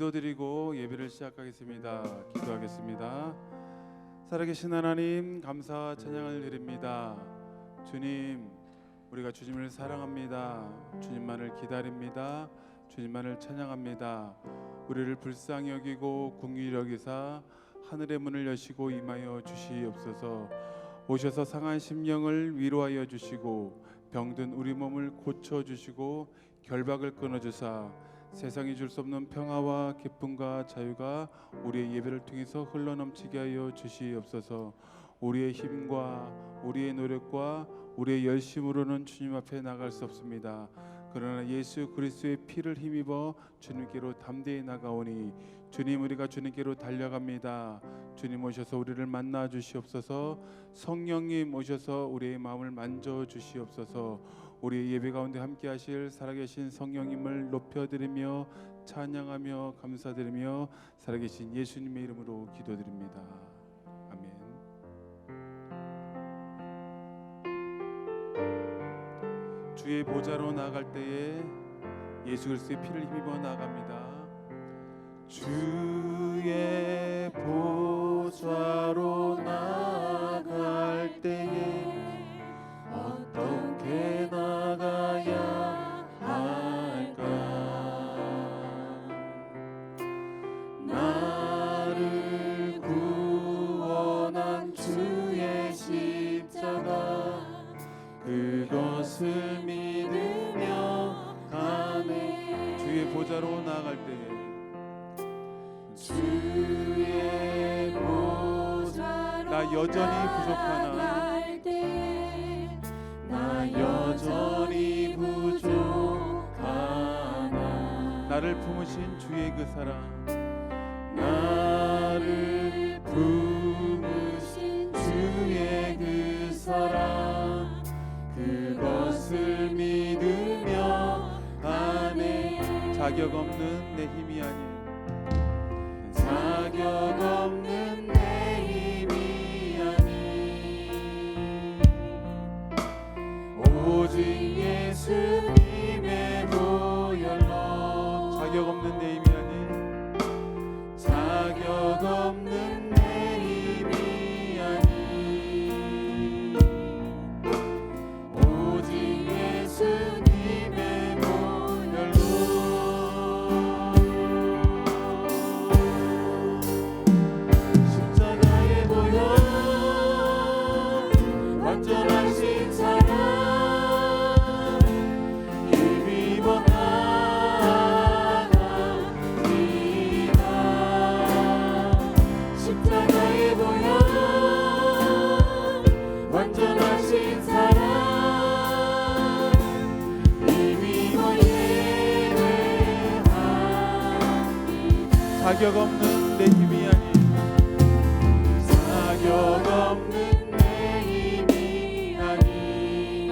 기도드리고 예배를 시작하겠습니다. 기도하겠습니다. 살아계신 하나님 감사 찬양을 드립니다. 주님 우리가 주님을 사랑합니다. 주님만을 기다립니다. 주님만을 찬양합니다. 우리를 불쌍히 여기고 궁휼히 여기사 하늘의 문을 여시고 임하여 주시옵소서. 오셔서 상한 심령을 위로하여 주시고 병든 우리 몸을 고쳐 주시고 결박을 끊어 주사 세상이 줄 수 없는 평화와 기쁨과 자유가 우리의 예배를 통해서 흘러넘치게 하여 주시옵소서. 우리의 힘과 우리의 노력과 우리의 열심으로는 주님 앞에 나갈 수 없습니다. 그러나 예수 그리스도의 피를 힘입어 주님께로 담대히 나가오니 주님 우리가 주님께로 달려갑니다. 주님 오셔서 우리를 만나 주시옵소서. 성령님 오셔서 우리의 마음을 만져 주시옵소서. 우리의 예배 가운데 함께 하실 살아계신 성령님을 높여드리며 찬양하며 감사드리며 살아계신 예수님의 이름으로 기도드립니다. 아멘. 주의 보좌로 나아갈 때에 예수 그리스도의 피를 힘입어 나갑니다. 주의 보좌로 나 보좌로 나갈 때에 주의 보좌로 나 여전히 부족하나? 나 여전히 부족하나? 나를 품으신 주의 그 사랑. 나를 품으신 주의 그 사랑. 그것을 가네 자격 없는 내 힘이 아닌 자격 없는 자격 없는 내 힘이 아닌 자격 없는 내 힘이 아닌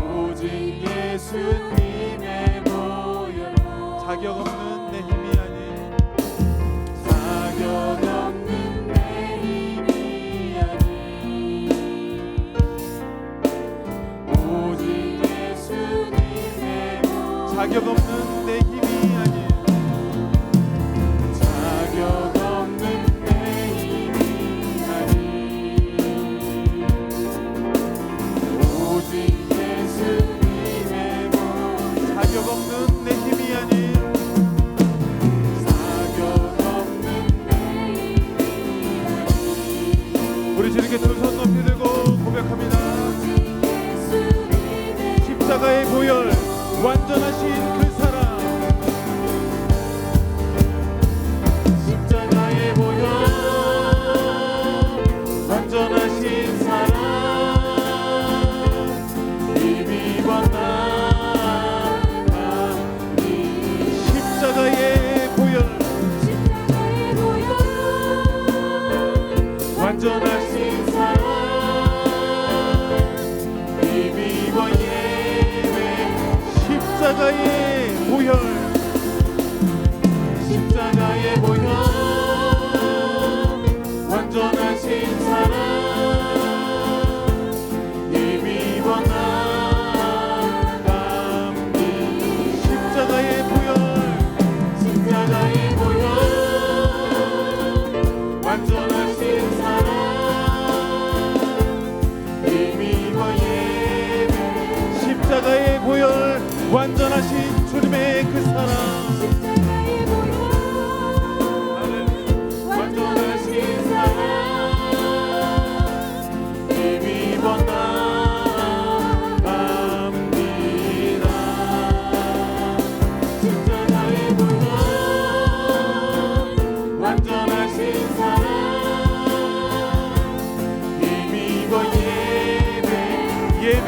오직 예수님의 보혈. 자격 없는 내 힘이 아닌 자격 없는 내 힘이 아닌 오직 예수님의 자격 없는 내 힘이 십자가의 보혈 완전하신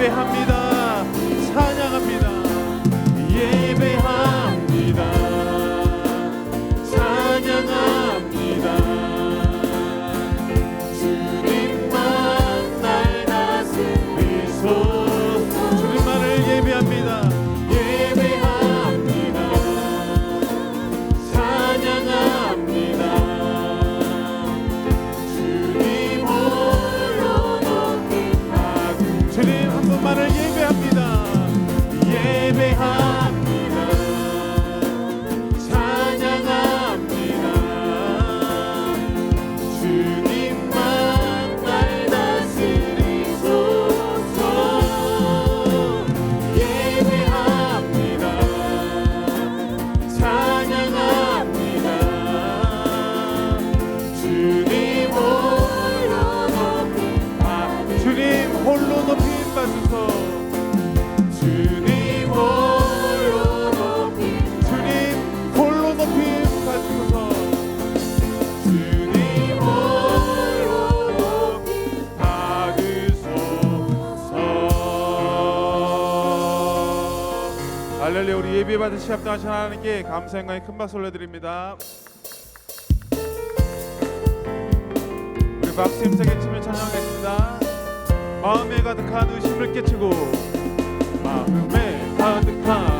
예배합니다. 받으시 합당하신 하나님께 감사의 강의 큰 박수 올려드립니다. 우리 박수 힘세게 춤을 찬양하겠습니다. 마음에 가득한 의심을 깨치고 마음에 가득한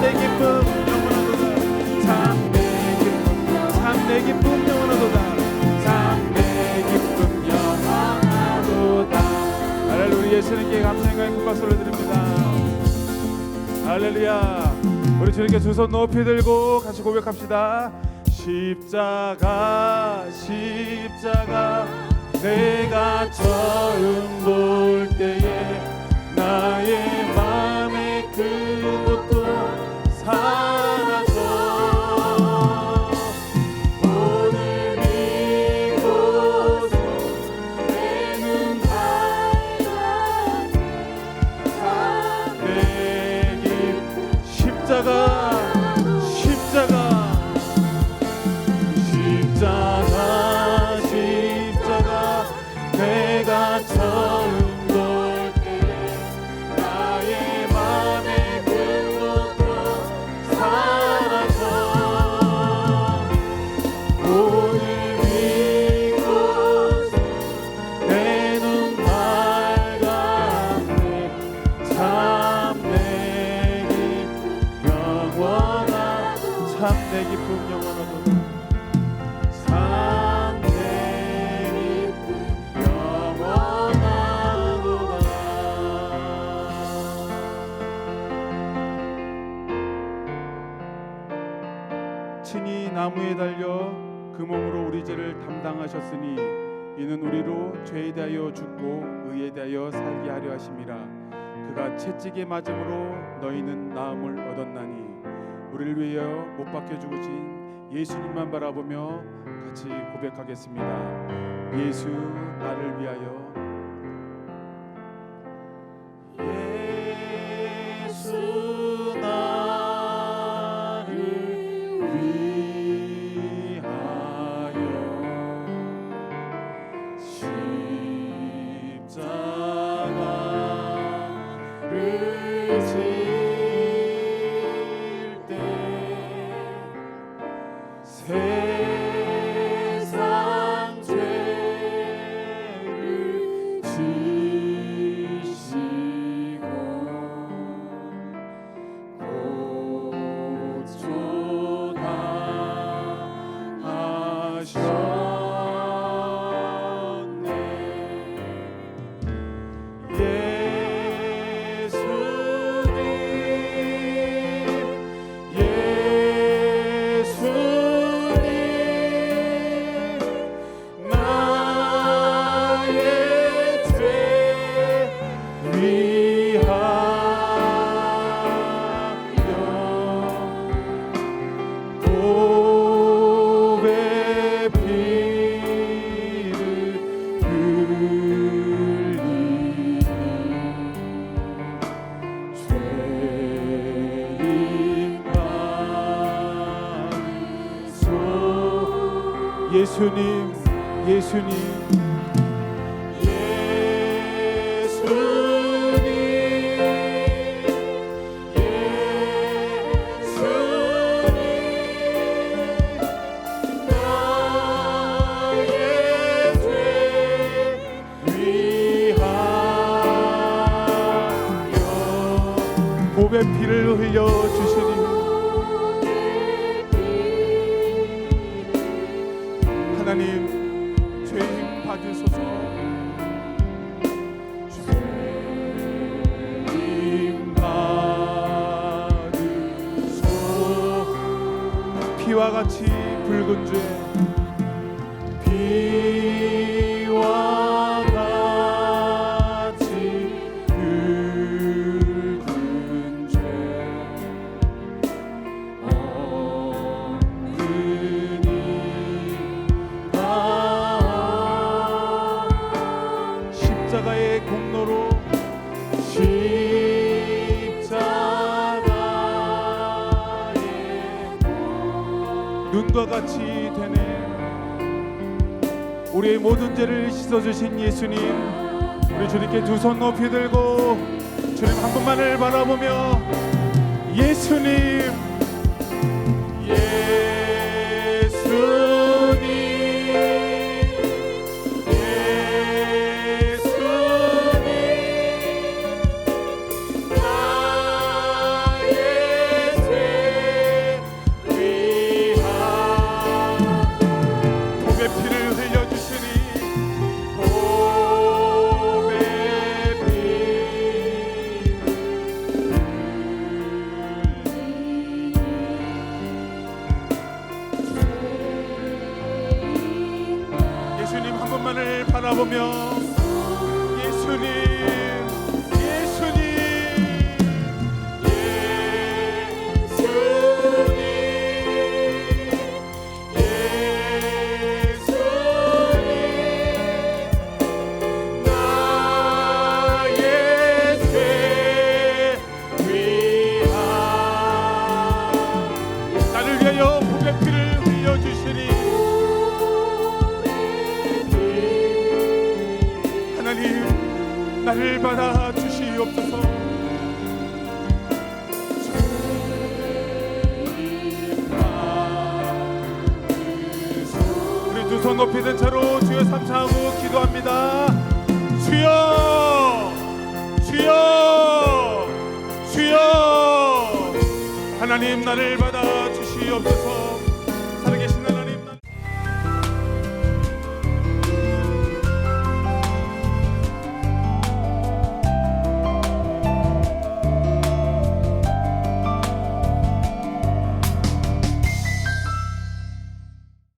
참내 기쁨 영원하도다. 참내 기쁨 참내 기쁨 영원하도다. 참내 기쁨 영원하도다. 할렐루야 예수님께 감사과 행복 박수를 드립니다. 할렐루야 우리 주님께 두 손 높이 들고 같이 고백합시다. 십자가 십자가 내가 처음 볼 때에 나의 맘에 채찍에 맞음으로 너희는 나음을 얻었나니 우리를 위하여 못 박혀 죽으신 예수님만 바라보며 같이 고백하겠습니다. 예수 나를 위하여 감소 예수님. 예수님 예수님. 나의 죄 위하여 보배 피를 흘려 피와 같이 붉은 죄 우리의 모든 죄를 씻어주신 예수님 우리 주님께 두 손 높이 들고 주님 한 분만을 바라보며 예수님 바라보며 예수님 나를 받아 주시옵소서. 우리 두손 높이 든 채로 주여 삼창하고 기도합니다. 주여! 주여! 주여! 하나님 나를 받아 주시옵소서